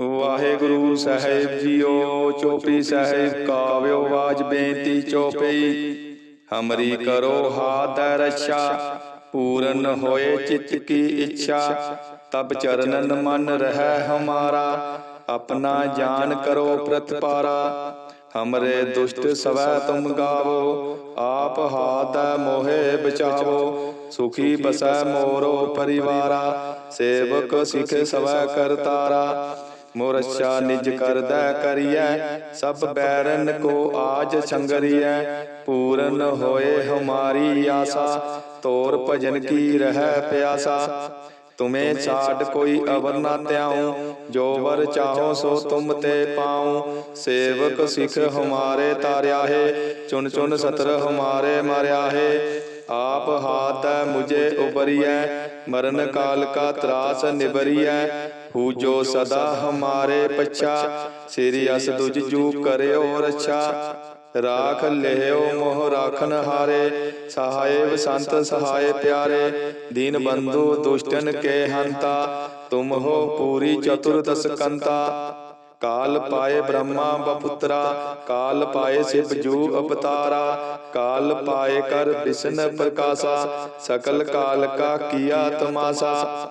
ਵਾਹਿਗੁਰੂ ਸਾਹਿਬ JIO, ਚੋਪੀ ਸਾਹਿਬ ਕਾਵਿਓ ਬਾਜ ਬੇਨਤੀ ਚੋਪਈ ਹਮਰੀ ਕਰੋ ਹਾਦੈ ਰਛਾ, ਪੂਰਨ ਹੋਏ ਚਿੱਤ ਕੀ ਇੱਛਾ। ਤਬ ਚਰਨਨ ਮਨ ਰਹਿ ਹਮਾਰਾ, ਆਪਣਾ ਜਾਨ ਕਰੋ ਪ੍ਰਤਪਾਰਾ ਹਮਰੇ ਦੁਸ਼ਟ ਸਵੈ ਤੁਮ ਗਾਵੋ, ਆਪ ਹਾਦੈ ਮੋਹਿ ਬਚਾਵੋ। ਸੁਖੀ ਬਸੈ ਮੋਰੋ ਪਰਿਵਾਰਾ, ਸੇਵਕ ਸਿਖ ਸਵੈ ਕਰਤਾਰਾ। ਮੋਰਛਾ ਨਿਜ ਕਰਦਾ ਕਰੀਐ, ਸਭ ਬੈਰਨ ਕੋ ਆਜ ਸੰਗਰੀਐ, ਪੂਰਨ ਹੋਏ ਹਮਾਰੀ ਆਸਾ, ਤੋਰ ਭਜਨ ਕੀ ਰਹਿ ਪਿਆਸਾ। ਤੁਮੇ ਛਾੜ ਕੋਈ ਅਵਰ ਨਾ ਧਿਆਉ, ਜੋ ਵਰ ਚਾਹੋ ਸੋ ਤੁਮ ਤੇ ਪਾਉ। ਸੇਵਕ ਸਿਖ ਹਮਾਰੇ ਤਾਰਿਆ ਹੈ ਚੁਨ ਚੁਨ ਸਤਰ ਹਮਾਰੇ ਮਾਰਿਆ ਹੈ ਆਪ ਹਾਥ ਮੁਝੇ ਉਬਰੀਐ ਮਰਨ ਕਾਲ ਕਾ ਤਰਾਸ ਨਿਬਰੀਐ ਹੂ ਸਦਾ ਹਮਾਰੇ ਪਛਾ, ਸ੍ਰੀ ਅਸ ਦੁਜ ਜੂ ਕਰਿਓ ਰਛਾ। ਰਾਖ ਲਿਓ ਮੋਹ ਰਾਖਨ ਹਾਰੇ ਸਹਾਇ ਸੰਤ ਸਹਾਏ ਪਿਆਰੇ। ਦੀਨ ਬੰਧੂ ਦੁਸ਼ਟਨ ਕੇ ਹੰਤਾ, ਤੁਮ ਹੋ ਪੂਰੀ ਚਤੁਰਦਸ ਕੰਤਾ ਕਾਲ ਪਾਏ ਬ੍ਰਹਮਾ ਬਪੁੱਤਰਾ, ਕਾਲ ਪਾਏ ਸਿਵ ਜੂ ਅਵਤਾਰਾ। ਕਾਲ ਪਾਏ ਕਰ ਵਿਸ਼ਨ ਪ੍ਰਕਾਸ਼ਾ, ਸਕਲ ਕਾਲ ਕਾ ਕੀਆ ਤਮਾਸਾ।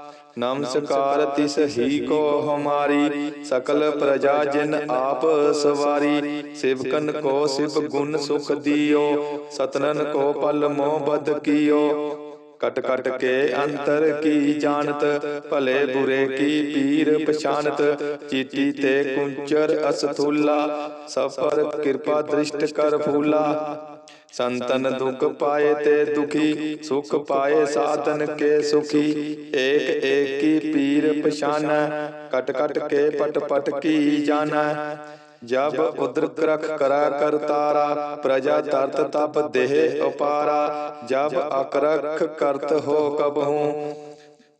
ਨਮਸਕਾਰ ਤਿਸ ਹੀ ਕੋ ਹਮਾਰੀ, ਸਕਲ ਪ੍ਰਜਾ ਜਿਨ ਆਪ ਸਵਾਰੀ। ਸਿਵਕਨ ਕੋ ਸਿਵ ਗੁਣ ਸੁਖ ਦਿਓ, ਸਤਨਨ ਕੋ ਪਲ ਮੋਹ ਬਦ ਕੀਓ। ਕਟ ਕਟ ਕੇ ਅੰਤਰ ਕੀ ਜਾਣਤ, ਭਲੇ ਬੁਰੇ ਕੀ ਪੀਰ ਪਛਾਨਤ ਚੀਤੀ ਤੇ ਕੁੰਚਰ ਅਸਥੂਲਾ, ਸਫਰ ਕਿਰਪਾ ਦ੍ਰਿਸ਼ਟ ਕਰ ਫੂਲਾ। ਸੰਤਨ ਦੁਖ ਪਾਏ ਤੇ ਦੁਖੀ ਸੁਖ ਪਾਏ ਸਾਧਨ ਕੇ ਸੁਖੀ। ਏਕ ਏਕ ਪੀਰ ਪਛਾਨੈ ਕਟ ਕਟ ਕੇ ਪਟ ਪਟ ਕੀ ਜਾਣੈ। ਜਬ ਉਦਰਕ ਰਖ ਕਰਾ ਕਰਤਾਰਾ ਪ੍ਰਜਾ ਤਰਤ ਤਪ ਦੇਹ ਉਪਾਰਾ। ਜਬ ਅਕਰਖ ਕਰਤ ਹੋ ਕਬਹੂ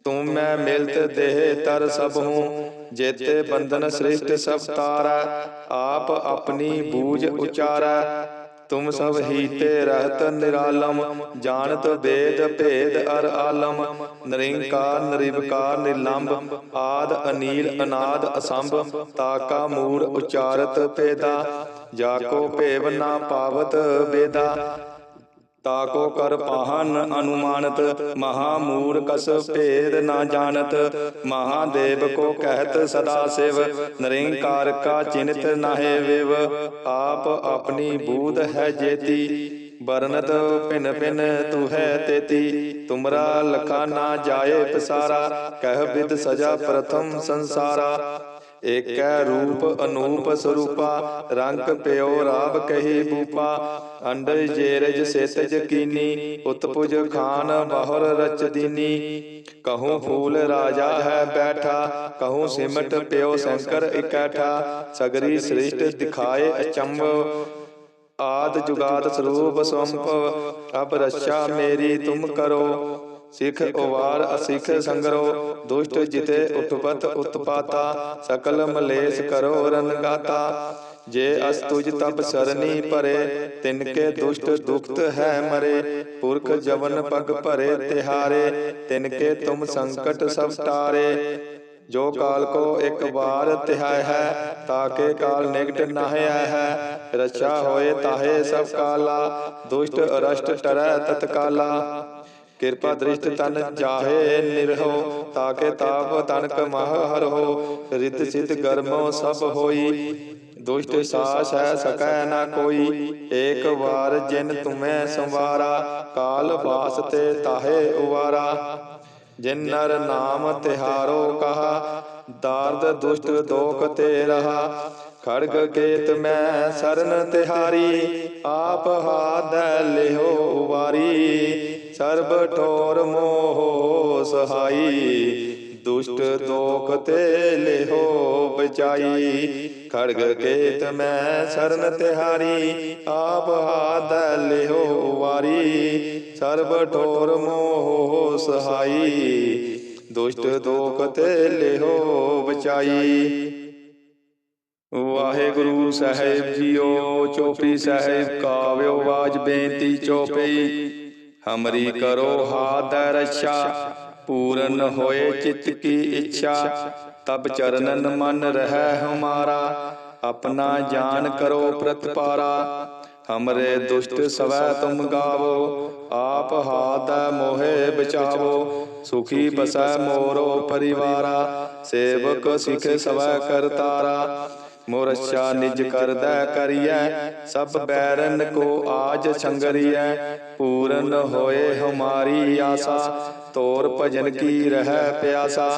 ਤੁਮ ਮੈਂ ਮਿਲਤ ਦੇਹ ਤਰ ਸਭ। ਹੂੰ ਜੇਤੇ ਬੰਧਨ ਸ੍ਰਿਸ਼ਟ ਸਭ ਤਾਰਾ ਆਪ ਆਪਣੀ ਬੂਝ ਉਚਾਰਾ। ਤੁਮ ਸਭ ਹੀ ਤੇ ਰਹਤ ਨਿਰਾਲਮ ਜਾਣਤ ਵੇਦ ਭੇਦ ਅਰ ਆਲਮ ਨਰਿੰਕਾਰ ਨਿਰਵਕਾਰ ਨਿਰਲੰਭ ਆਦ ਅਨੀਲ ਅਨਾਦ ਅਸੰਭ ਤਾਕਾ ਮੂੜ ਉਚਾਰਤ ਪੇਦਾ ਜਾ ਕੋ ਭੇਵ ਨਾ ਪਾਵਤ ਬੇਦਾ ਤਾਕੋ ਕਰ ਪਾਹਨ ਅਨੁਮਾਨਤ ਮਹਾ ਮੂੜ ਕਸ ਭੇਦ ਨਾ ਜਾਣਤ, ਮਹਾਦੇਵ ਕੋ ਕਹਿਤ ਸਦਾ ਸਿਵ, ਨਰਿੰਕਾਰ ਕਾ ਚਿੰਤ ਨਾਹਿ ਵਿਵ, ਆਪ ਆਪਣੀ ਬੂਧ ਹੈ ਜੇਤੀ ਬਰਨਤ ਪਿਨ ਪਿਨ ਤੂ ਹੈ ਤੇਤੀ, ਤੁਮਰਾ ਲਖਾ ਨਾ ਜਾਏ ਪਸਾਰਾ, ਕਹਿ ਬਿਦ ਸਜਾ ਪ੍ਰਥਮ ਸੰਸਾਰਾ ਏਕੈ ਰੂਪ ਅਨੂਪ ਸਰੂਪਾ, ਰੰਗ ਪਿਓ ਰਾਬ ਕਹੀ ਬੂਪਾ ਅੰਡਰ ਜੇਰਜ ਸੇਤਜ ਕੀਨੀ ਉਤਪੁਜ ਖਾਨ ਬਾਹਰ ਰਚ ਦੀਨੀ। ਕਹੂੰ ਫੂਲ ਰਾਜਾ ਹੈ ਬੈਠਾ, ਕਹੂੰ ਸਿਮਟ ਪਿਓ ਸ਼ੰਕਰ ਇਕੈਠਾ, ਸਗਰੀ ਸ੍ਰਿਸ਼ਟ ਦਿਖਾਏ ਅਚੰਭ। ਆਦ ਜੁਗਾਦ ਸਰੂਪ ਸੰਪ, ਅਬ ਰਛਾ ਮੇਰੀ ਤੁਮ ਕਰੋ ਸਿਖ ਉਵਾਰ ਅਸਿਖ ਸੰਗਰੋ ਦੁਸ਼ਟ ਜਿਤੇ ਉਠਪਤ ਉਤਪਾਤਾ ਸਕਲ ਮਲੇਸ਼ ਕਰੋ ਰਨਗਾਤਾ ਜੇ ਅਸ ਤੁਜ ਤਬ ਸਰਨੀ ਭਰੇ ਤਿਨ ਕੇ ਦੁਸ਼ਟ ਦੁਖਤ ਹੈ ਮਰੇ ਪੁਰਖ ਜਵਨ ਪਗ ਭਰੇ ਤਿਹਾਰੇ ਤਿਨ ਕੇ ਤੁਮ ਸੰਕਟ ਸਭ ਟਾਰੇ ਜੋ ਕਾਲ ਕੋ ਇੱਕ ਵਾਰ ਤਿਹਾਇ ਹੈ ਤਾਕੇ ਕਾਲ ਨਿਕਟ ਨਾਹਿ ਹੈ। ਰਛਾ ਹੋਏ ਤਾਹੇ ਸਭ ਕਾਲਾ ਦੁਸ਼ਟ ਅਰਸ਼ਟ ਟਰੈ ਤਤਕਾਲਾ। ਕਿਰਪਾ ਦ੍ਰਿਸ਼ਟ ਤਨ ਜਾਹੇ ਨਿਰਹੋ ਤਾਕੇ ਤਾਪ ਤਨਕ ਮਹ ਹਰਹੋ ਰਿਤ ਸਿਤ ਗਰਮੋ ਸਭ ਹੋਈ। ਦੁਸ਼ਟ ਸਾਸ ਹੈ ਸਕੈ ਨਾ ਕੋਈ। ਏਕ ਵਾਰ ਜਿਨ ਤੁਮੈ ਸੰਵਾਰਾ ਕਾਲ ਬਾਸ ਤੇ ਤਾਹੇ ਉਵਾਰਾ। ਜਿਨ ਨਰ ਨਾਮ ਤਿਹਾਰੋ ਕਹਾ ਦਾਰਦ ਦੁਸ਼ਟ ਦੋਖ ਤੇ ਰਹਾ। ਖੜਗ ਕੇਤ ਮੈਂ ਸਰਨ ਤਿਹਾਰੀ ਆਪ ਹਾਦੈ ਵਾਰੀ ਸਰਬ ਠੋਰ ਮੋਹ ਸਹਾਈ, ਦੁਸ਼ਟ ਦੋਖ ਤੇ ਲਿਹੋ ਬਚਾਈ। ਖੜਗ ਕੇਤ ਮੈਂ ਸਰਨ ਤਿਹਾਰੀ, ਆਪ ਹਾਦੈ ਲਿਹੋ ਵਾਰੀ। ਸਰਬ ਠੋਰ ਮੋਹ ਸਹਾਈ, ਦੁਸ਼ਟ ਦੋਖ ਤੇ ਲਿਹੋ ਬਚਾਈ। ਵਾਹਿਗੁਰੂ ਸਾਹਿਬ ਜੀਓ, ਚੋਪੀ ਸਾਹਿਬ ਕਾਵਿਓ ਬਾਜ ਬੇਨਤੀ ਚੋਪਈ ਹਮਰੀ ਕਰੋ ਹਾਦੈ ਰੱਛਾ ਪੂਰਨ ਹੋਏ ਚਿੱਤ ਕੀ ਇੱਛਾ ਤਬ ਚਰਨਨ ਮਨ ਰਹਿ ਹਮਾਰਾ ਆਪਣਾ ਜਾਨ ਕਰੋ ਪ੍ਰਤਪਾਰਾ ਹਮਰੇ ਦੁਸ਼ਟ ਸਵੈ ਤੁਮ ਗਾਵੋ ਆਪ ਹਾਦੈ ਮੋਹਿ ਬਚਾਵੋ ਸੁਖੀ ਬਸੈ ਮੋਰੋ ਪਰਿਵਾਰਾ ਸੇਵਕ ਸਿਖ ਸਵੈ ਕਰਤਾਰਾ ਮੋਰਛਾ ਨਿਜ ਕਰਦਾ ਕਰੀਐ, ਸਭ ਬੈਰਨ ਕੋ ਆਜ ਸੰਗਰੀਐ, ਪੂਰਨ ਹੋਏ ਹਮਾਰੀ ਆਸਾ, ਤੋਰ ਭਜਨ ਕੀ ਰਹਿ ਪਿਆਸਾ।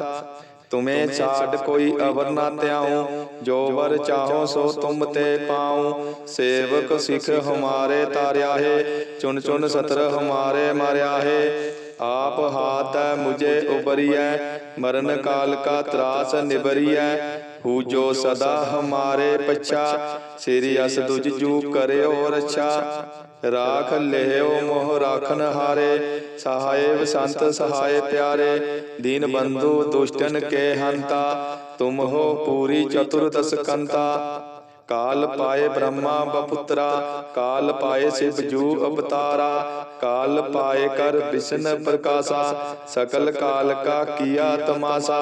ਤੁਮੇ ਛਾੜ ਕੋਈ ਅਵਰ ਨਾ ਧਿਆਉ, ਜੋ ਵਰ ਚਾਹੋ ਸੋ ਤੁਮ ਤੇ ਪਾਉ। ਸੇਵਕ ਸਿਖ ਹਮਾਰੇ ਤਾਰਿਆ ਹੈ ਚੁਨ ਚੁਨ ਸਤਰ ਹਮਾਰੇ ਮਾਰਿਆ ਹੈ ਆਪ ਹਾਥ ਮੁਝੇ ਉਬਰੀਐ ਮਰਨ ਕਾਲ ਕਾ ਤਰਾਸ ਨਿਬਰੀਐ ਹੂ ਸਦਾ ਹਮਾਰੇ ਪਛਾ, ਸ੍ਰੀ ਅਸ ਦੁਜ ਜੂ ਕਰਿਓ ਰੱਛਾ। ਰਾਖ ਲਿਓ ਮੋਹ ਰਾਖਨ ਹਾਰੇ ਸਹਾਇ ਸੰਤ ਸਹਾਇ ਪਿਆਰੇ ਦੀਨ ਬੰਧੂ ਦੁਸ਼ਟਨ ਕੇ ਹੰਤਾ, ਤੁਮ ਹੋ ਪੂਰੀ ਚਤੁਰਦਸ ਕੰਤਾ ਕਾਲ ਪਾਏ ਬ੍ਰਹਮਾ ਬਪੁੱਤਰਾ, ਕਾਲ ਪਾਏ ਸਿਵ ਜੂ ਅਵਤਾਰਾ। ਕਾਲ ਪਾਏ ਕਰ ਵਿਸ਼ਨ ਪ੍ਰਕਾਸ਼ਾ, ਸਕਲ ਕਾਲ ਕਾ ਕੀਆ ਤਮਾਸਾ।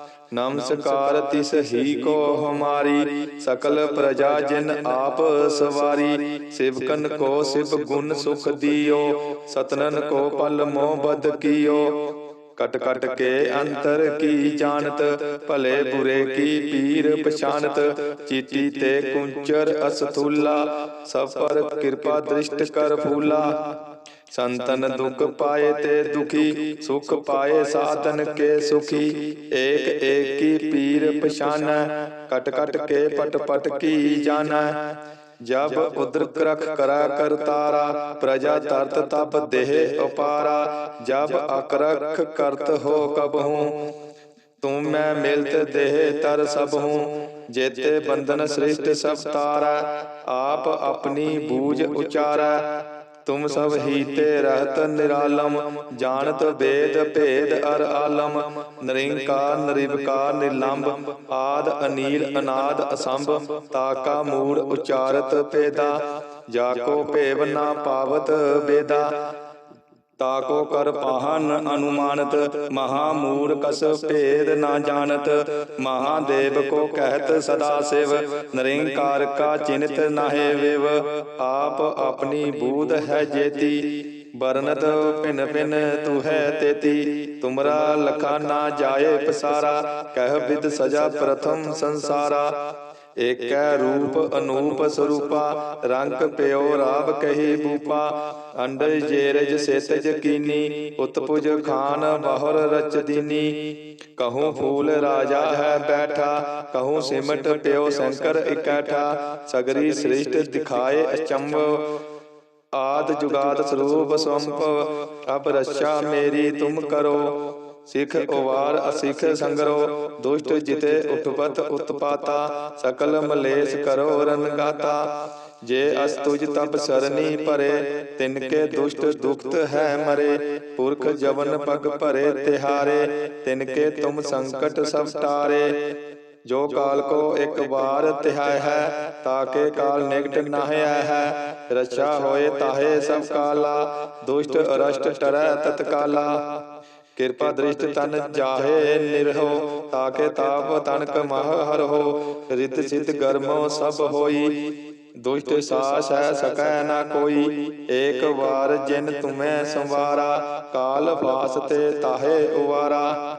ਨਮਸਕਾਰ ਤਿਸ ਹੀ ਕੋ ਹਮਾਰੀ ਸਕਲ ਪ੍ਰਜਾ ਜਿਨ ਆਪ ਸਵਾਰੀ। ਸਿਵਕਨ ਕੋ ਸਿਵ ਗੁਣ ਸੁਖ ਦਿਓ ਸਤਨਨ ਕੋ ਪਲ ਮੋਹ ਬਦ ਕੀਓ। ਕਟ ਕਟ ਕੇ ਅੰਤਰ ਕੀ ਜਾਣਤ ਭਲੇ ਬੁਰੇ ਕੀ ਪੀਰ ਪਛਾਨਤ ਚੀਟੀ ਤੇ ਕੁੰਚਰ ਅਸਥੂਲਾ ਸਭ ਪਰ ਕਿਰਪਾ ਦ੍ਰਿਸ਼ਟ ਕਰ ਫੂਲਾ। ਸੰਤਨ ਦੁਖ ਪਾਏ ਤੇ ਦੁਖੀ ਸੁਖ ਪਾਏ ਸਾਧਨ ਕੇ ਸੁਖੀ। ਏਕ ਏਕ ਪੀਰ ਪਛਾਨੈ ਕਟ ਕਟ ਕੇ ਪਟ ਪਟ ਕੀ ਜਾਣੈ। ਜਬ ਉਦਰ ਕਰਖ ਕਰਾ ਕਰਤਾਰਾ ਪ੍ਰਜਾ ਤਰਤ ਤਪ ਦੇਹ ਉਪਾਰਾ। ਜਬ ਅਕਰਖ ਕਰਤ ਹੋ ਕਬਹੂ ਤੂੰ ਮੈਂ ਮਿਲਤ ਦੇਹ ਤਰ ਸਭ ਹੂੰ ਜੇਤੇ ਬੰਧਨ ਸ੍ਰਿਸ਼ਟ ਸਭ ਤਾਰਾ। ਆਪ ਆਪਣੀ ਬੂਝ ਉਚਾਰੈ। ਤੁਮ ਸਭ ਹੀ ਤੇ ਰਹਤ ਨਿਰਾਲਮ ਜਾਣਤ ਵੇਦ ਭੇਦ ਅਰ ਆਲਮ। ਨਰਿੰਕਾਰ ਨਿਰਵਕਾਰ ਨਿਲੰਬ ਆਦ ਅਨੀਲ ਅਨਾਦ ਅਸੰਭ ਤਾਕਾ ਮੂੜ ਉਚਾਰਤ ਭੇਦਾ। ਜਾ ਕੋ ਭੇਵ ਨਾ ਪਾਵਤ ਬੇਦਾ ਤਾਕੋ ਕਰ ਪਾਹਨ ਅਨੁਮਾਨਤ ਮਹਾ ਮੂਰਖਸ ਭੇਦ ਨਾ ਜਾਣਤ, ਮਹਾਦੇਵ ਕੋ ਕਹਿਤ ਸਦਾ ਸਿਵ, ਨਰਿੰਕਾਰ ਕਾ ਚਿੰਤ ਨਾਹਿ ਵਿਵ, ਆਪ ਆਪਣੀ ਬੂਧ ਹੈ ਜੇਤੀ ਬਰਨਤ ਭਿਨ ਭਿਨ ਤੂ ਹੈ ਤੇਤੀ, ਤੁਮਰਾ ਲਖਾ ਨਾ ਜਾਏ ਪਸਾਰਾ, ਕਹਿ ਬਿਦ ਸਜਾ ਪ੍ਰਥਮ ਸੰਸਾਰਾ ਏਕੈ ਰੂਪ ਅਨੂਪ ਸਰੂਪਾ, ਰੰਗ ਪਿਓ ਰਾਵ ਕਹੀ ਬੂਪਾ, ਅੰਡਜ ਜੇਰਜ ਸੇਤਜ ਕੀਨੀ, ਉਤਪੁਜ ਖਾਨ ਬਾਹਰ ਰਚ ਦੀਨੀ। ਕਹੂੰ ਫੂਲ ਰਾਜਾ ਹੈ ਬੈਠਾ, ਕਹੂੰ ਸਿਮਟ ਪਿਓ ਸ਼ੰਕਰ ਇਕੱਠਾ, ਸਗਰੀ ਸ੍ਰਿਸ਼ਟ ਦਿਖਾਏ ਅਚੰਭ। ਆਦ ਜੁਗਾਦ ਸਰੂਪ ਸੰਪ ਅਬ ਰੱਛਾ ਮੇਰੀ ਤੁਮ ਕਰੋ ਸਿਖ ਉਵਾਰ ਅਸਿਖ ਸੰਗਰੋ ਦੁਸ਼ਟ ਜਿਤੇ ਉਤਪਤ ਉਤਪਾਤਾ ਸਕਲ ਮਲੇਸ਼ ਕਰੋ ਰਨਗਾਤਾ ਜੇ ਅਸ ਤੁਜ ਤਬ ਸਰਨੀ ਭਰੇ ਤਿਨ ਕੇ ਦੁਸ਼ਟ ਦੁਖਤ ਹੈ ਮਰੇ। ਪੁਰਖ ਜਵਨ ਪਗ ਭਰੇ ਤਿਹਾਰੇ ਤਿਨ ਕੇ ਤੁਮ ਸੰਕਟ ਸਭ ਟਾਰੇ। ਜੋ ਕਾਲ ਕੋ ਇੱਕ ਵਾਰ ਤਿਹਾਇ ਹੈ ਤਾਕੇ ਕਾਲ ਨਿਕਟ ਨਾਹਿਆ ਹੈ। ਰਛਾ ਹੋਏ ਤਾਹੇ ਸਭ ਕਾਲਾ ਦੁਸ਼ਟ ਅਰਸ਼ਟ ਟਰੈ ਤਤਕਾਲਾ। ਕਿਰਪਾ ਦ੍ਰਿਸ਼ਟ ਤਨ ਜਾਹੇ ਨਿਰਹੋ ਤਾਕੇ ਤਾਪ ਤਨਕ ਮਹ ਹਰਹੋ ਰਿਤ ਸਿਤ ਗਰਮੋ ਸਭ ਹੋਈ। ਦੁਸ਼ਟ ਸਾਸ ਹੈ ਸਕੈ ਨਾ ਕੋਈ। ਏਕ ਵਾਰ ਜਿਨ ਤੁਮੈ ਸੰਵਾਰਾ ਕਾਲ ਫਾਸ ਤੇ ਤਾਹੇ ਉਵਾਰਾ।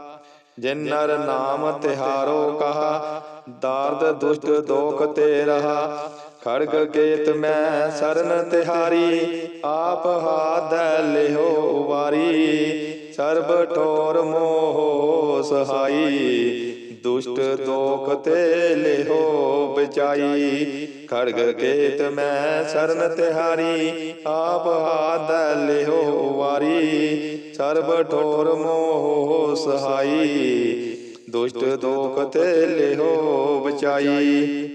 ਜਿਨ ਨਰ ਨਾਮ ਤਿਹਾਰੋ ਕਹਾ ਦਾਰਦ ਦੁਸ਼ਟ ਦੋਖ ਤੇ ਰਹਾ। ਖੜਗ ਕੇਤ ਮੈਂ ਸਰਨ ਤਿਹਾਰੀ। ਆਪ ਹਾਦੈ ਲਿਹੋ ਵਾਰੀ ਸਰਬ ਠੋਰ ਮੋਹ ਸਹਾਈ, ਦੁਸ਼ਟ ਦੋਖ ਤੇ ਲਿਹੋ ਬਚਾਈ। ਖੜਗ ਕੇਤ ਮੈਂ ਸਰਨ ਤਿਹਾਰੀ, ਆਪ ਹਾਦ ਲਿਹੋ ਵਾਰੀ। ਸਰਬ ਠੋਰ ਮੋਹ ਸਹਾਈ, ਦੁਸ਼ਟ ਦੋਖ ਤੇ ਲਿਹੋ ਬਚਾਈ।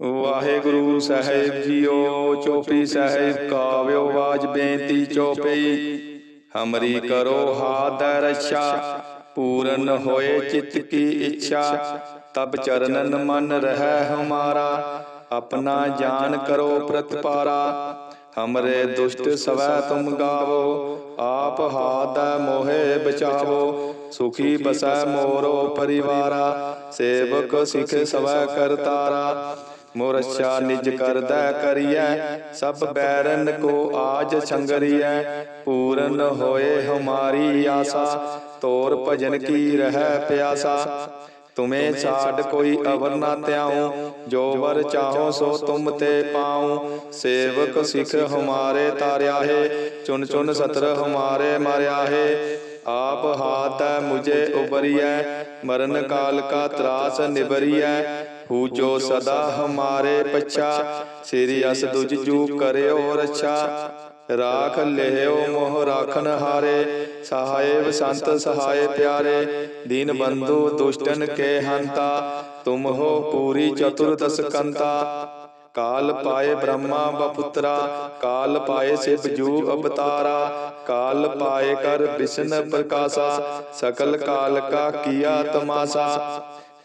ਵਾਹਿਗੁਰੂ ਸਾਹਿਬ ਜੀਓ, ਚੋਪੀ ਸਾਹਿਬ ਕਾਵਿਓ ਬਾਜ ਬੇਨਤੀ ਚੋਪਈ ਹਮਰੀ ਕਰੋ ਹਾਦੈ ਰੱਛਾ ਪੂਰਨ ਹੋਏ ਚਿਤ ਕੀ ਇੱਛਾ ਤਬ ਚਰਨਨ ਮਨ ਰਹਿ ਹਮਾਰਾ ਆਪਣਾ ਜਾਨ ਕਰੋ ਪ੍ਰਤਪਾਰਾ ਹਮਰੇ ਦੁਸ਼ਟ ਸਵੈ ਤੁਮ ਗਾਵੋ ਆਪ ਹਾਦੈ ਮੋਹਿ ਬਚਾਵੋ ਸੁਖੀ ਬਸੈ ਮੋਰੋ ਪਰਿਵਾਰਾ ਸੇਵਕ ਸਿਖ ਸਵੈ ਕਰਤਾਰਾ ਮੋਰਛਾ ਨਿਜ ਕਰਦਾ ਕਰੀਐ, ਸਭ ਬੈਰਨ ਕੋ ਆਜ ਸੰਗਰੀਐ, ਪੂਰਨ ਹੋਏ ਹਮਾਰੀ ਆਸਾ, ਤੋਰ ਭਜਨ ਕੀ ਰਹਿ ਪਿਆਸਾ। ਤੁਮੇ ਛਾੜ ਕੋਈ ਅਵਰ ਨਾ ਧਿਆਉ, ਜੋ ਵਰ ਚਾਹੋ ਸੋ ਤੁਮ ਤੇ ਪਾਉ। ਸੇਵਕ ਸਿਖ ਹਮਾਰੇ ਤਾਰਿਆ ਹੈ ਚੁਨ ਚੁਨ ਸਤਰ ਹਮਾਰੇ ਮਾਰਿਆ ਹੈ ਆਪ ਹਾਥ ਮੁਝੇ ਉਬਰੀਐ ਮਰਨ ਕਾਲ ਕਾ ਤਰਾਸ ਨਿਬਰੀਐ ਪੂਜੋ ਸਦਾ ਹਮਾਰੇ ਪਛਾ, ਸ੍ਰੀ ਅਸ ਦੁਜ ਜੂ ਕਰਿਓ ਰੱਛਾ। ਰਾਖ ਲਿਓ ਮੋਹ ਰਾਖਨ ਹਾਰੇ, ਸਹਾਇਵ ਸੰਤ ਸਹਾਇ ਪਿਆਰੇ। ਦੀਨ ਬੰਧੂ ਦੁਸ਼ਟਨ ਕੇ ਹੰਤਾ, ਤੁਮ ਹੋ ਪੂਰੀ ਚਤੁਰਦਸ ਕੰਤਾ। ਕਾਲ ਪਾਏ ਬ੍ਰਹਮਾ ਬਪੁੱਤਰਾ, ਕਾਲ ਪਾਏ ਸਿਵ ਜੂ ਅਵਤਾਰਾ। ਕਾਲ ਪਾਏ ਕਰ ਵਿਸ਼ਨ ਪ੍ਰਕਾਸ਼ਾ, ਸਕਲ ਕਾਲ ਕਾ ਕੀਆ ਤਮਾਸਾ।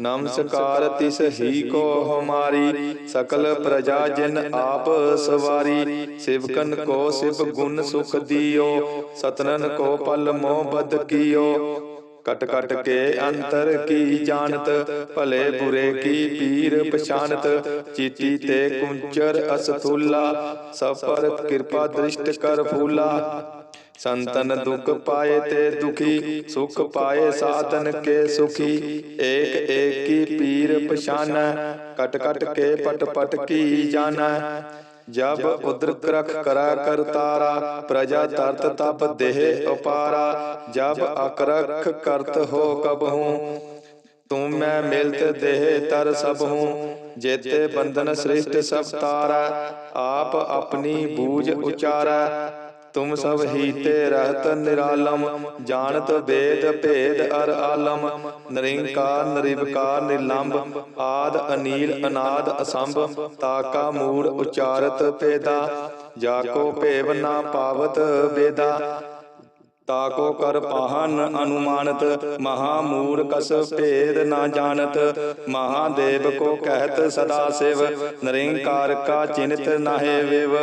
ਨਮਸਕਾਰ ਤਿਸ ਹੀ ਕੋ ਹਮਾਰੀ ਸਕਲ ਪ੍ਰਜਾ ਜਿਨ ਆਪ ਸਵਾਰੀ ਸਿਵਕਨ ਕੋ ਸਿਵ ਗੁਣ ਸੁਖ ਦਿਓ ਸਤਨਨ ਕੋ ਪਲ ਮੋਹ ਬਦ ਕੀਓ। ਕਟ ਕਟ ਕੇ ਅੰਤਰ ਕੀ ਜਾਣਤ ਭਲੇ ਬੁਰੇ ਕੀ ਪੀਰ ਪਛਾਨਤ ਚੀਤੀ ਤੇ ਕੁੰਚਰ ਅਸਥੂਲਾ ਸਫਰ ਕਿਰਪਾ ਦ੍ਰਿਸ਼ਟ ਕਰ ਫੂਲਾ। ਸੰਤਨ ਦੁਖ ਪਾਏ ਤੇ ਦੁਖੀ ਸੁਖ ਪਾਏ ਸਾਧਨ ਕੇ ਸੁਖੀ। ਏਕ ਏਕ ਪੀਰ ਪਛਾਨੈ ਕਟ ਕਟ ਕੇ ਪਟ ਪਟ ਕੀ ਜਾਣੈ। ਜਬ ਉਦਰਕ ਰਖ ਕਰਾ ਕਰਤਾਰਾ ਪ੍ਰਜਾ ਤਰਤ ਤਪ ਦੇਹ ਉਪਾਰਾ। ਜਬ ਅਕਰਖ ਕਰਤ ਹੋ ਕਬਹੂ ਤੂੰ ਮੈਂ ਮਿਲਤ ਦੇਹ ਤਰ ਸਭ। ਹੂੰ ਜੇਤੇ ਬੰਧਨ ਸ੍ਰਿਸ਼ਟ ਸਭ ਤਾਰਾ। ਆਪ ਆਪਣੀ ਬੂਝ ਉਚਾਰੈ। ਤੁਮ ਸਭ ਹੀ ਤੇ ਰਹਤ ਨਿਰਾਲਮ ਜਾਣਤ ਵੇਦ ਭੇਦ ਅਰ ਆਲਮ ਨਰਿੰਕਾਰ ਨਿਰਵਕਾਰ ਨਿਲੰਬ ਆਦ ਅਨੀਲ ਅਨਾਦ ਅਸੰਭ ਤਾਕਾ ਮੂੜ ਉਚਾਰਤ ਭੇਦਾ ਜਾ ਕੋ ਭੇਵ ਨਾ ਪਾਵਤ ਵੇਦਾ ਤਾਕੋ ਕਰ ਪਾਹਨ ਅਨੁਮਾਨਤ ਮਹਾ ਮੂਰਖਸ ਭੇਦ ਨਾ ਜਾਣਤ, ਮਹਾਦੇਵ ਕੋ ਕਹਿਤ ਸਦਾ ਸਿਵ, ਨਰਿੰਕਾਰ ਕਾ ਚਿੰਤ ਨਾਹਿ ਵਿਵ,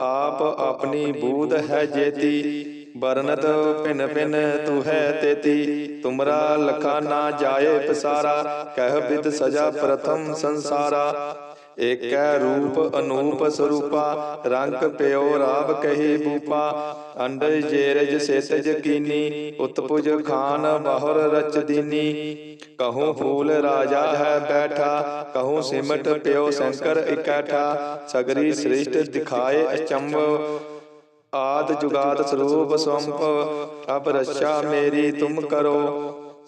ਆਪ ਆਪਣੀ ਬੂਧ ਹੈ ਜੇਤੀ ਬਰਨਤ ਭਿਨ ਭਿਨ ਤੂ ਹੈ ਤੇਤੀ, ਤੁਮਰਾ ਲਖਾ ਨਾ ਜਾਏ ਪਸਾਰਾ, ਕਹਿ ਬਿਦ ਸਜਾ ਪ੍ਰਥਮ ਸੰਸਾਰਾ ਏਕੈ ਰੂਪ ਅਨੂਪ ਸਰੂਪਾ, ਰੰਗ ਪਿਓ ਰਾਵ ਕਹੀ ਬੂਪਾ। ਅੰਡਜ ਜੇਰਜ ਸੇਤਜ ਕੀਨੀ, ਉਤਪੁਜ ਖਾਨ ਬਾਹਰ ਰਚ ਦੀਨੀ। ਕਹੂੰ ਫੂਲ ਰਾਜਾ ਹੈ ਬੈਠਾ, ਕਹੂੰ ਸਿਮਟ ਪਿਓ ਸ਼ੰਕਰ ਇਕੱਠਾ। ਸਗਰੀ ਸ੍ਰਿਸ਼ਟ ਦਿਖਾਏ ਅਚੰਭ, ਆਦ ਜੁਗਾਦ ਸਰੂਪ ਸੰਪ। ਅਬ ਰੱਛਾ ਮੇਰੀ ਤੁਮ ਕਰੋ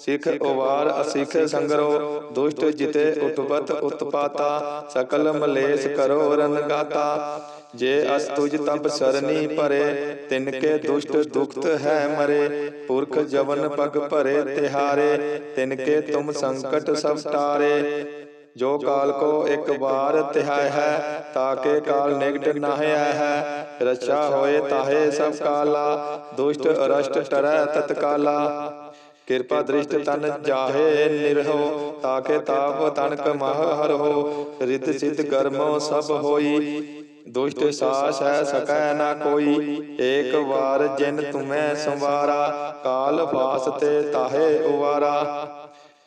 ਸਿਖ ਉਵਾਰ ਅਸਿਖ ਸੰਗਰੋ ਦੁਸ਼ਟ ਜਿਤੇ ਉਤਪਤ ਉਤਪਾਤਾ ਸਕਲ ਮਲੇਸ਼ ਕਰੋ ਰਨਗਾਤਾ ਜੇ ਅਸ ਤੁਜ ਤਬ ਸਰਨੀ ਭਰੇ ਤਿਨ ਕੇ ਦੁਸ਼ਟ ਦੁਖਤ ਹੈ ਮਰੇ। ਪੁਰਖ ਜਵਨ ਪਗ ਭਰੇ ਤਿਹਾਰੇ ਤਿਨ ਕੇ ਤੁਮ ਸੰਕਟ ਸਭ ਟਾਰੇ। ਜੋ ਕਾਲ ਕੋ ਇੱਕ ਵਾਰ ਤਿਹਾਇ ਹੈ ਤਾਕੇ ਕਾਲ ਨਿਗਟ ਨਾਹਿਆ ਹੈ। ਰਛਾ ਹੋਏ ਤਾਹੇ ਸਭ ਕਾਲਾ ਦੁਸ਼ਟ ਅਰਸ਼ਟ ਟਰੈ ਤਤਕਾਲਾ। ਕਿਰਪਾ ਦ੍ਰਿਸ਼ਟ ਤਨ ਜਾਹੇ ਨਿਰਹੋ ਤਾਕੇ ਤਾਪ ਤਨਕ ਮਹ ਹਰਹੋ ਰਿਤ ਸਿਧ ਗਰਮੋ ਸਭ ਹੋਈ। ਦੁਸ਼ਟ ਸਾਸ ਹੈ ਸਕੈ ਨਾ ਕੋਈ। ਏਕ ਵਾਰ ਜਿਨ ਤੁਮੈ ਸੰਵਾਰਾ ਕਾਲ ਫਾਸ ਤੇ ਤਾਹੇ ਉਵਾਰਾ।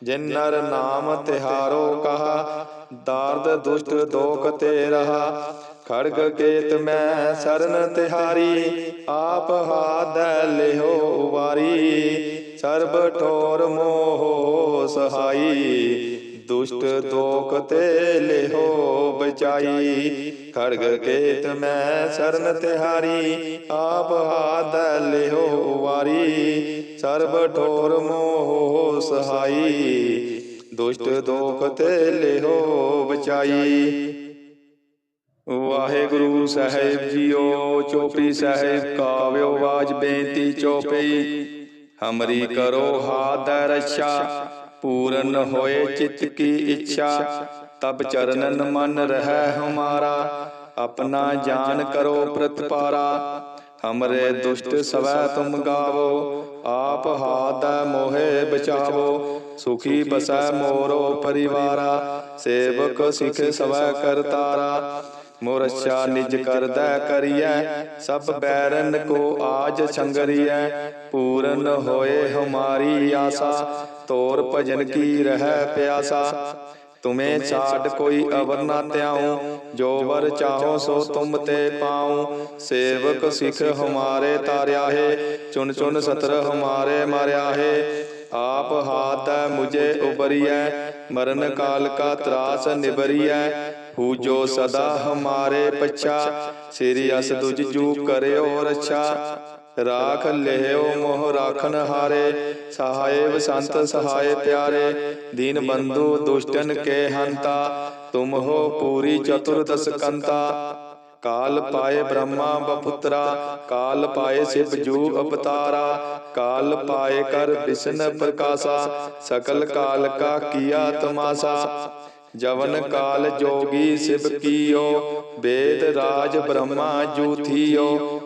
ਜਿਨ ਨਰ ਨਾਮ ਤਿਹਾਰੋ ਕਹਾ ਦਾਰਦ ਦੁਸ਼ਟ ਦੋਖ ਤੇ ਰਹਾ। ਖੜਗ ਕੇਤ ਮੈਂ ਸਰਨ ਤਿਹਾਰੀ। ਆਪ ਹਾਦੈ ਲਿਹੋ ਵਾਰੀ ਸਰਬ ਠੋਰ ਮੋਹ ਸਹਾਈ, ਦੁਸ਼ਟ ਦੋਖ ਤੇ ਲਿਹੋ ਬਚਾਈ। ਖੜਗ ਕੇਤ ਮੈਂ ਸਰਨ ਤਿਹਾਰੀ, ਆਪ ਹਾਦੈ ਲਿਹੋ ਵਾਰੀ। ਸਰਬ ਠੋਰ ਮੋਹ ਸਹਾਈ, ਦੁਸ਼ਟ ਦੋਖ ਤੇ ਲਿਹੋ ਬਚਾਈ। ਵਾਹਿਗੁਰੂ ਸਾਹਿਬ ਜੀਓ, ਚੋਪੀ ਸਾਹਿਬ ਕਾਵਿਓ ਬਾਜ ਬੇਨਤੀ ਚੋਪਈ ਹਮਰੀ ਕਰੋ ਹਾਦੈ ਰੱਛਾ ਪੂਰਨ ਹੋਏ ਚਿਤ ਕੀ ਇੱਛਾ ਤਬ ਚਰਨਨ ਮਨ ਰਹਿ ਹਮਾਰਾ ਆਪਣਾ ਜਾਨ ਕਰੋ ਪ੍ਰਤਪਾਰਾ ਹਮਰੇ ਦੁਸ਼ਟ ਸਵੈ ਤੁਮ ਗਾਵੋ ਆਪ ਹਾਦੈ ਮੋਹਿ ਬਚਾਵੋ ਸੁਖੀ ਬਸੈ ਮੋਰੋ ਪਰਿਵਾਰਾ ਸੇਵਕ ਸਿਖ ਸਵੈ ਕਰਤਾਰਾ ਮੋਰਛਾ ਨਿਜ ਕਰਦਾ ਕਰੀਐ ਸਭ ਬੈਰਨ ਕੋ ਆਜ ਛੰਗਰੀਐ ਪੂਰਨ ਹੋਏ ਹਮਾਰੀ ਆਸਾ ਤੋਰ ਭਜਨ ਕੀ ਰਹਿ ਪਿਆਸਾ ਤੁਮੇ ਛਾੜ ਕੋਈ ਅਵਰ ਨਾ ਧਿਆਉ ਜੋ ਵਰ ਚਾਹੋ ਸੋ ਤੁਮ ਤੇ ਪਾਉ ਸੇਵਕ ਸਿਖ ਹਮਾਰੇ ਤਾਰਿਆ ਹੈ ਚੁਨ ਚੁਨ ਸਤਰ ਹਮਾਰੇ ਮਾਰਿਆ ਹੈ ਆਪ ਹਾਥ ਮੁਝੇ ਉਬਰੀਐ ਮਰਨ ਕਾਲ ਕਾ ਤਰਾਸ ਨਿਬਰੀਐ ਹੂਜੋ ਸਦਾ ਹਮਾਰੇ ਪਛਾ ਸ੍ਰੀ ਅਸ ਦੁਜ ਜੂ ਕਰਿਓ ਰਛਾ ਰਾਖ ਲਿਓ ਮੋਹ ਰਾਖਨ ਹਾਰੇ, ਸਹਾਇਵ ਸੰਤ, ਸਹਾਇ ਪਿਆਰੇ। ਦੀਨ ਬੰਧੂ ਦੁਸ਼ਟਨ ਕੇ ਹੰਤਾ, ਤੁਮ ਹੋ ਪੂਰੀ ਚਤੁਰਦਸ ਕੰਤਾ। ਕਾਲ ਪਾਏ ਬ੍ਰਹਮਾ ਬਪੁੱਤਰਾ, ਕਾਲ ਪਾਏ ਸਿਵ ਜੂ ਅਵਤਾਰਾ। ਕਾਲ ਪਾਏ ਕਰ ਵਿਸ਼ਨ ਪ੍ਰਕਾਸ਼ਾ, ਸਕਲ ਕਾਲ ਕਾ ਕੀਆ ਤਮਾਸਾ। ਜਵਨ ਕਾਲ ਜੋਗੀ ਸਿਵ ਕੀਓ ਵੇਦ ਰਾਜ ਬ੍ਰਹਮਾ ਜੂਥੀਓ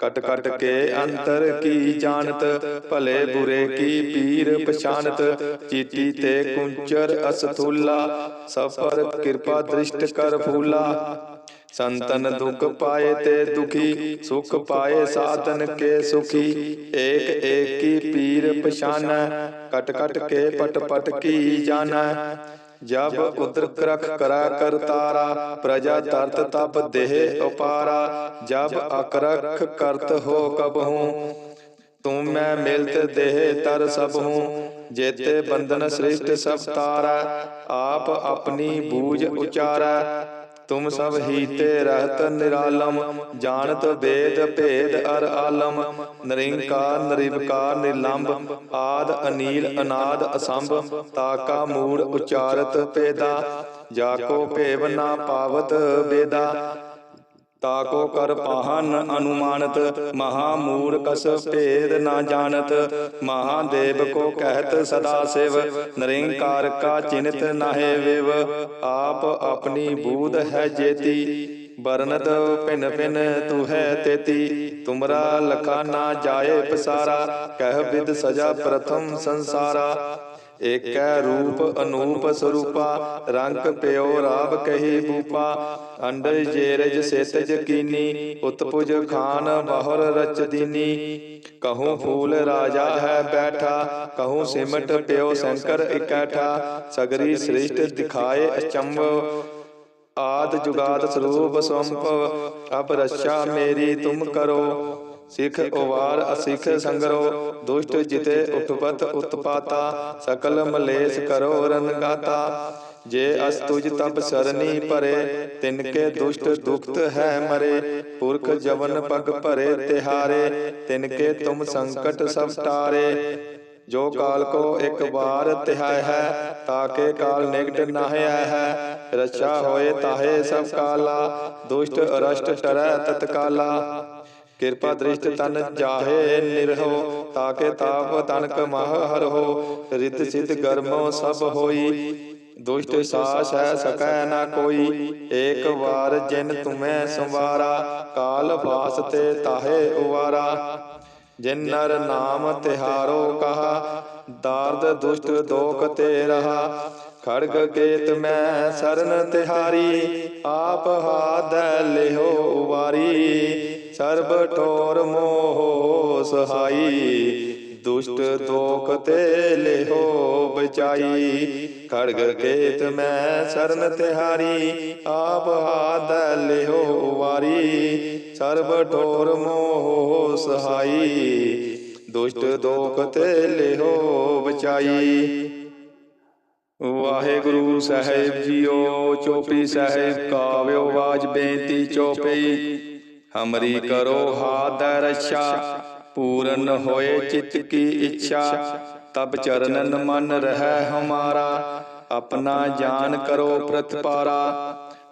ਕਟ ਕਟ ਕੇ ਅੰਤਰ ਕੀ ਜਾਣਤ ਭਲੇ ਬੁਰੇ ਕੀ ਪੀਰ ਪਛਾਨਤ ਚੀਟੀ ਤੇ ਕੁੰਚਰ ਅਸਥੂਲਾ ਸਫਰ ਕਿਰਪਾ ਦ੍ਰਿਸ਼ਟ ਕਰ ਫੂਲਾ ਸੰਤਨ ਦੁਖ ਪਾਏ ਤੇ ਦੁਖੀ ਸੁਖ ਪਾਏ ਸਾਧਨ ਕੇ ਸੁਖੀ ਏਕ ਏਕ ਕੀ ਪੀਰ ਪਛਾਨੈ ਕਟ ਕਟ ਕੇ ਪਟ ਪਟ ਕੀ ਜਾਣੈ ਜਬ ਉਦਰ ਕਰਖ ਕਰਾ ਕਰਤਾਰਾ ਪ੍ਰਜਾ ਤਰਤ ਤਬ ਦੇਹ ਉਪਾਰਾ ਜਬ ਅਕਰਖ ਕਰਤ ਹੋ ਕਬਹੂ ਤੂੰ ਮੈਂ ਮਿਲਤ ਦੇਹ ਤਰ ਸਭ ਹੂੰ ਜੇਤੇ ਬੰਧਨ ਸ੍ਰਿਸ਼ਟ ਸਭ ਤਾਰਾ ਆਪ ਆਪਣੀ ਬੂਝ ਉਚਾਰੈ ਤੁਮ ਸਭ ਹੀ ਤੇ ਰਹਤ ਨਿਰਾਲਮ ਜਾਣਤ ਵੇਦ ਭੇਦ ਅਰ ਆਲਮ ਨਰਿੰਕਾਰ ਨਿਰਵਕਾਰ ਨਿਲੰਬ ਆਦ ਅਨੀਲ ਅਨਾਦ ਅਸੰਭ ਤਾਕਾ ਮੂੜ ਉਚਾਰਤ ਪੇਦਾ ਜਾ ਕੋ ਭੇਵ ਨਾ ਪਾਵਤ ਵੇਦਾ ਤਾਕੋ ਕਰ ਪਾਹਨ ਅਨੁਮਾਨਤ ਮਹਾ ਮੂਰਖਸ ਭੇਦ ਨਾ ਜਾਣਤ, ਮਹਾਦੇਵ ਕੋ ਕਹਿਤ ਸਦਾ ਸਿਵ, ਨਰਿੰਕਾਰ ਕਾ ਚਿੰਤ ਨਾਹਿ ਵਿਵ, ਆਪ ਆਪਣੀ ਬੂਧ ਹੈ ਜੇਤੀ ਬਰਨਤ ਭਿਨ ਭਿਨ ਤੂ ਹੈ ਤੇਤੀ, ਤੁਮਰਾ ਲਖਾ ਨਾ ਜਾਏ ਪਸਾਰਾ, ਕਹਿ ਵਿਦ ਸਜਾ ਪ੍ਰਥਮ ਸੰਸਾਰਾ ਏਕੈ ਰੂਪ ਅਨੂਪ ਸਰੂਪਾ, ਰੰਗ ਪਿਓ ਰਾਬ ਕਹੀ ਬੂਪਾ ਅੰਡ ਜੇਰਜ ਸੇਤਜ ਕੀਨੀ, ਉਤਪੁਜ ਖਾਨ ਬਹੁਰ ਰਚ ਦੀਨੀ। ਕਹੂੰ ਫੂਲ ਰਾਜਾ ਹੈ ਬੈਠਾ, ਕਹੂੰ ਸਿਮਟ ਪਿਓ ਸ਼ੰਕਰ ਇਕੱਠਾ, ਸਗਰੀ ਸ੍ਰਿਸ਼ਟ ਦਿਖਾਏ ਅਚੰਭ। ਆਦ ਜੁਗਾਦ ਸਰੂਪ ਸੰਪ ਅਬ ਰਛਾ ਮੇਰੀ ਤੁਮ ਕਰੋ ਸਿਖ ਉਵਾਰ ਅਸਿਖ ਸੰਗਰੋ ਦੁਸ਼ਟ ਜਿਤੇ ਉਤਪਤ ਉਤਪਾਤਾ ਸਕਲ ਮਲੇਸ਼ ਕਰੋ ਰਨਗਾਤਾ ਜੇ ਅਸ ਤੁਜ ਤਬ ਸਰਨੀ ਭਰੇ ਤਿਨ ਕੇ ਦੁਸ਼ਟ ਦੁਖਤ ਹੈ ਮਰੇ। ਪੁਰਖ ਜਵਨ ਪਗ ਭਰੇ ਤਿਹਾਰੇ ਤਿਨ ਕੇ ਤੁਮ ਸੰਕਟ ਸਭ ਟਾਰੇ। ਜੋ ਕਾਲ ਕੋ ਇੱਕ ਵਾਰ ਤਿਹਾਇ ਹੈ ਤਾਕੇ ਕਾਲ ਨਿਕਟ ਨਾਹਿਆ ਹੈ। ਰਚਾ ਹੋਏ ਤਾਹੇ ਸਭ ਕਾਲਾ ਦੁਸ਼ਟ ਅਰਸ਼ਟ ਟਰੈ ਤਤਕਾਲਾ। ਕਿਰਪਾ ਦ੍ਰਿਸ਼ਟ ਤਨ ਜਾਹੇ ਨਿਰਹੋ ਤਾਕੇ ਤਾਪ ਤਨਕ ਮਹ ਹਰਹੋ ਰਿਤ ਸਿਧ ਗਰਮੋ ਸਭ ਹੋਈ। ਦੁਸ਼ਟ ਸਾਸ ਹੈ ਸਕੈ ਨਾ ਕੋਈ। ਏਕ ਵਾਰ ਜਿਨ ਤੁਮੈ ਸੰਵਾਰਾ। ਕਾਲ ਫਾਸ ਤੇ ਤਾਹੇ ਉਵਾਰਾ। ਜਿਨ ਨਰ ਨਾਮ ਤਿਹਾਰੋ ਕਹਾ। ਦਾਰਦ ਦੁਸ਼ਟ ਦੋਖ ਤੇ ਰਹਾ। ਖੜਗ ਕੇਤ ਮੈਂ ਸਰਨ ਤਿਹਾਰੀ। ਆਪ ਹਾਦੈ ਲਿਹੋ ਉਵਾਰੀ। ਸਰਬ ਠੋਰ ਮੋਹ ਸਹਾਈ, ਦੁਸ਼ਟ ਦੋਖ ਤੇ ਲਿਹੋ ਬਚਾਈ। ਖੜਗ ਕੇਤ ਮੈਂ ਸਰਨ ਤਿਹਾਰੀ, ਆਪ ਹਾਦੈ ਲਿਹੋ ਉਵਾਰੀ ਸਰਬ ਠੋਰ ਮੋਹ ਸਹਾਈ, ਦੁਸ਼ਟ ਦੋਖ ਤੇ ਲਿਹੋ ਬਚਾਈ। ਵਾਹਿਗੁਰੂ ਸਾਹਿਬ ਜੀਓ ਚੋਪਈ ਸਾਹਿਬ ਕਾਵਿਓ ਬਾਜ ਬੇਨਤੀ ਚੋਪਈ ਹਮਰੀ ਕਰੋ ਹਾਦੈ ਪੂਰਨ ਹੋਏ ਚਿਤ ਕੀ ਇੱਛਾ ਤਬ ਚਰਨਨ ਮਨ ਰਹਿ ਹਮਾਰਾ ਆਪਣਾ ਜਾਨ ਕਰੋ ਪ੍ਰਤਪਾਰਾ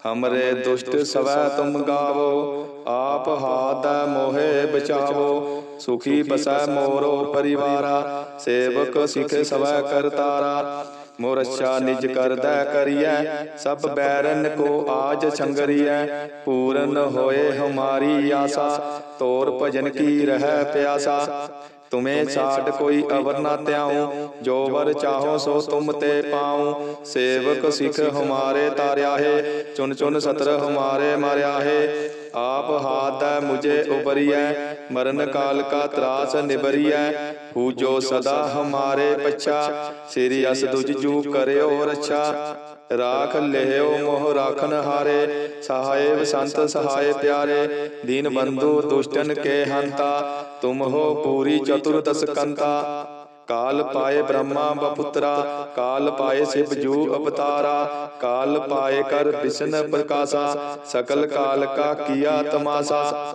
ਹਮਰੇ ਦੁਸ਼ਟ ਸਵੈ ਤੁਮ ਗਾਵੋ ਆਪ ਹਾਦੈ ਮੋਹਿ ਬਚਾਵੋ ਸੁਖੀ ਬਸੈ ਮੋਰੋ ਪਰਿਵਾਰਾ ਸੇਵਕ ਸਿਖ ਸਵੈ ਕਰਤਾਰਾ ਮੋਰ ਅੱਛਾ ਨਿਜ ਕਰਦਾ ਕਰੀਐ ਸਭ ਬੈਰਨ ਕੋ ਆਜ ਸੰਗਰੀਐ ਪੂਰਨ ਹੋਏ ਹਮਾਰੀ ਆਸਾ ਤੋਰ ਭਜਨ ਕੀ ਰਹਿ ਪਿਆਸਾ। ਤੁਮੇ ਛਾੜ ਕੋਈ ਅਵਰ ਨਾ ਤਿਆਉ ਜੋ ਵਰ ਚਾਹੋ ਸੋ ਤੁਮ ਤੇ ਪਾਉ। ਸੇਵਕ ਸਿਖ ਹਮਾਰੇ ਤਾਰਿਆ ਹੈ ਚੁਨ ਚੁਨ ਸਤਰ ਹਮਾਰੇ ਮਾਰਿਆ ਹੈ। ਆਪ ਹਾਦੈ ਮੁਝੇ ਉਬਰੀਐ ਮਰਨ ਕਾਲ ਕਾ ਤਰਾਸ ਨਿਬਰੀਐ ਪੂਜੋ ਸਦਾ ਹਮਾਰੇ ਪਛਾ। ਸ੍ਰੀ ਅਸ ਦੁਜ ਜੂ ਕਰਿਓ ਰਛਾ। ਰਾਖ ਲਿਓ ਮੋਹ ਰਾਖਨ ਹਾਰੇ ਸਹਾਇ ਸੰਤ ਸਹਾਇ ਪਿਆਰੇ, ਦੀਨ ਬੰਧੂ ਦੁਸ਼ਟਨ ਕੇ ਹੰਤਾ, ਤੁਮ ਹੋ ਪੂਰੀ ਚਤੁਰਦਸ ਕੰਤਾ। ਕਾਲ ਪਾਏ ਬ੍ਰਹਮਾ ਬਪੁੱਤਰਾ, ਕਾਲ ਪਾਏ ਸਿਵ ਜੂ ਅਵਤਾਰਾ, ਕਾਲ ਪਾਏ ਕਰ ਵਿਸ਼ਨ ਪ੍ਰਕਾਸ਼ਾ, ਸਕਲ ਕਾਲ ਕਾ ਕੀਆ ਤਮਾਸਾ।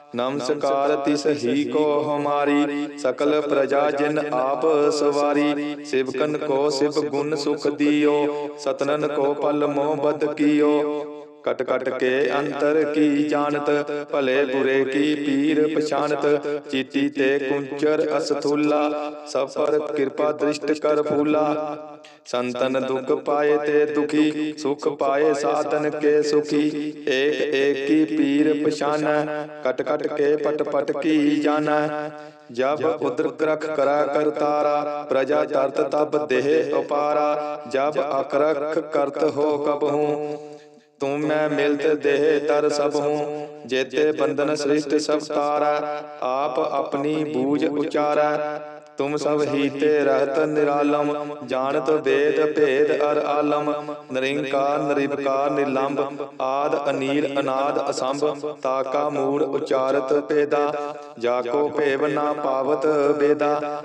ਨਮਸਕਾਰ ਤਿਸ ਹੀ ਕੋ ਹਮਾਰੀ ਸਕਲ ਪ੍ਰਜਾ ਜਿਨ ਆਪ ਸਵਾਰੀ ਸਿਵਕਨ ਕੋ ਸਿਵ ਗੁਣ ਸੁਖ ਦਿਓ ਸਤਨਨ ਕੋ ਪਲ ਮੋਹ ਬਦ ਕੀਓ ਕਟ ਕਟ ਕੇ ਅੰਤਰ ਕੀ ਜਾਣਤ? ਭਲੇ ਬੁਰੇ ਕੀ ਪੀਰ ਪਛਾਨਤ ਚੀਤੀ ਤੇ ਕੁੰਚਰ ਅਸਥੂਲਾ। ਸਫਰ ਕਿਰਪਾ ਦ੍ਰਿਸ਼ਟ ਕਰ ਫੂਲਾ। ਸੰਤਨ ਦੁਖ ਪਾਏ ਤੇ ਦੁਖੀ। ਸੁਖ ਪਾਏ ਸਾਧਨ ਕੇ ਸੁਖੀ। ਏਕ ਏਕ ਕੀ ਪੀਰ ਪਛਾਨੈ? ਕਟ ਕਟ ਕੇ ਪਟ ਪਟ ਕੀ ਜਾਣੈ? ਜਬ ਉਦਰ ਕਰਖ ਕਰਾ ਕਰਤਾਰਾ ਪ੍ਰਜਾ ਤਰਤ ਤਬ ਦੇਹ ਉਪਾਰਾ। ਜਬ ਅਕਰਖ ਕਰਤ ਹੋ ਕਬ ਹੂੰ ਤੂੰ ਮੈਂ ਮਿਲਤ ਦੇਹ ਤਰ ਸਭ ਹੂੰ ਜੇਤੇ ਬੰਧਨ ਸ੍ਰਿਸ਼ਟ ਸਭ ਤਾਰਾ, ਆਪ ਆਪਣੀ ਬੂਝ ਉਚਾਰੈ। ਤੁਮ ਸਭ ਹੀਤੇ ਰਹਤ ਨਿਰਾਲਮ, ਜਾਣਤ ਵੇਦ ਭੇਦ ਅਰ ਆਲਮ। ਨਰਿੰਕਾਰ ਨਿਰਭਕਾਰ ਨਿਲੰਬ ਆਦ, ਅਨੀਲ, ਅਨਾਦ, ਅਸੰਭ, ਤਾਕਾ, ਮੂੜ, ਉਚਾਰਤ, ਭੇਦਾ। ਜਾਕੋ ਭੇਵ ਨਾ ਪਾਵਤ ਬੇਦਾ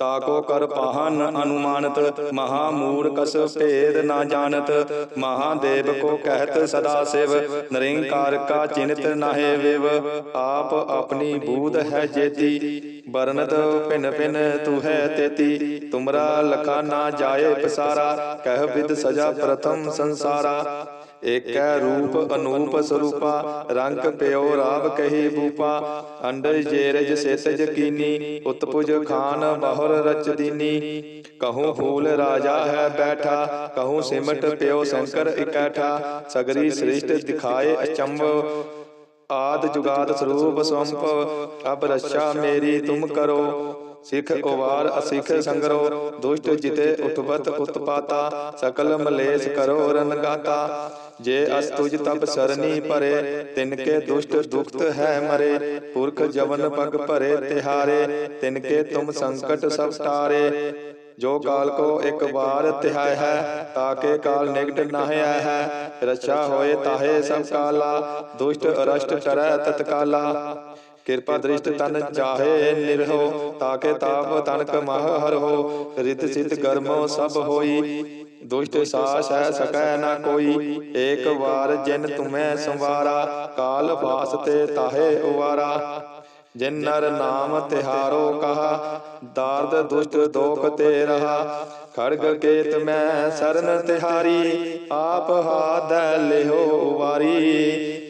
ਤਾਕੋ ਕਰ ਪਾਹਨ ਅਨੁਮਾਨਤ ਮਹਾ ਮੂੜ ਭੇਦ ਨਾ ਜਾਣਤ, ਮਹਾਦੇਵ ਕੋ ਕਹਿਤ ਸਦਾ ਸਿਵ, ਨਰਿੰਕਾਰ ਕਾ ਚਿੰਤ ਨਾਹੇ ਵਿਵ, ਆਪ ਆਪਣੀ ਬੂਧ ਹੈ ਜੇਤੀ ਬਰਨਤ ਭਿਨ ਭਿਨ ਤੂ ਹੈ ਤੇਤੀ, ਤੁਮਰਾ ਲਖਾ ਨਾ ਜਾਏ ਪਸਾਰਾ, ਕਹਿ ਵਿਦ ਸਜਾ ਪ੍ਰਥਮ ਸੰਸਾਰਾ। ਏਕੈ ਰੂਪ ਅਨੂਪ ਸਰੂਪਾ ਰੰਗ ਪਿਓ ਰਾਵ ਕਹੀ ਬੂਪਾ ਅੰਡਰ ਜੇਰਜ ਸੇਤਜ ਕੀਨੀ ਉਤਪੁਜ ਖਾਨ ਬਹੁਰ ਰਚ ਦੀਨੀ। ਕਹੂੰ ਫੂਲ ਰਾਜਾ ਹੈ ਬੈਠਾ ਕਹੂੰ ਸਿਮਟ ਪਿਓ ਸ਼ੰਕਰ ਇਕੈਠਾ। ਸਗਰੀ ਸ੍ਰਿਸ਼ਟ ਦਿਖਾਏ ਅਚੰਭ। ਆਦ ਜੁਗਾਦ ਸਰੂਪ ਸੰਪ ਅਬ ਰੱਛਾ ਮੇਰੀ ਤੁਮ ਕਰੋ। ਸਿਖ ਉਵਾਰ ਅਸਿਖ ਸੰਗਰੋ ਦੁਸ਼ਟ ਜਿਤੇ ਉਤਵਤ ਉਤਪਾਤਾ ਸਕਲ ਮਲੇਸ਼ ਕਰੋ ਰਨਗਾਤਾ ਜੇ ਅਸ ਤੁਜ ਤਬ ਸਰਨੀ ਭਰੇ ਤਿਨ ਕੇ ਦੁਸ਼ਟ ਦੁਖਤ ਹੈ ਮਰੇ ਪੁਰਖ ਜਵਨ ਪਗ ਭਰੇ ਤਿਹਾਰੇ ਤਿਨ ਕੇ ਤੁਮ ਸੰਕਟ ਸਭ ਟਾਰੇ ਜੋ ਕਾਲ ਕੋ ਇੱਕ ਵਾਰ ਤਿਹਾਇ ਹੈ ਤਾਕੇ ਕਾਲ ਨਿਕਟ ਆਇ ਹੈ। ਰਛਾ ਹੋਏ ਤਾਹੇ ਸਭ ਕਾਲਾ ਦੁਸ਼ਟ ਅਰਸ਼ਟ ਟਰੈ ਤਤਕਾਲਾ। ਕਿਰਪਾ ਦ੍ਰਿਸ਼ਟ ਤਨ ਚਾਹੇ ਨਿਰਹੋ ਤਾਕੇ ਤਾਪ ਤਨਕ ਮਹ ਹਰਹੋ ਰਿਤ ਸਿਤ ਗਰਮੋ ਸਭ ਹੋਈ ਦੁਸ਼ਟ ਸਾਸ ਹੈ ਸਕੈ ਨਾ ਕੋਈ ਏਕ ਵਾਰ ਜਿਨ ਤੁਮੈ ਸੰਵਾਰਾ ਕਾਲ ਫਾਸ ਤੇ ਤਾਹੇ ਉਵਾਰਾ। ਜਿਨ ਨਰ ਨਾਮ ਤਿਹਾਰੋ ਕਹਾ ਦਾਰਦ ਦੁਸ਼ਟ ਦੋਖ ਤੇ ਰਹਾ। ਖੜਗ ਕੇਤ ਮੈਂ ਸਰਨ ਤਿਹਾਰੀ ਆਪ ਹਾਦੈ ਲਿਹੋ ਵਾਰੀ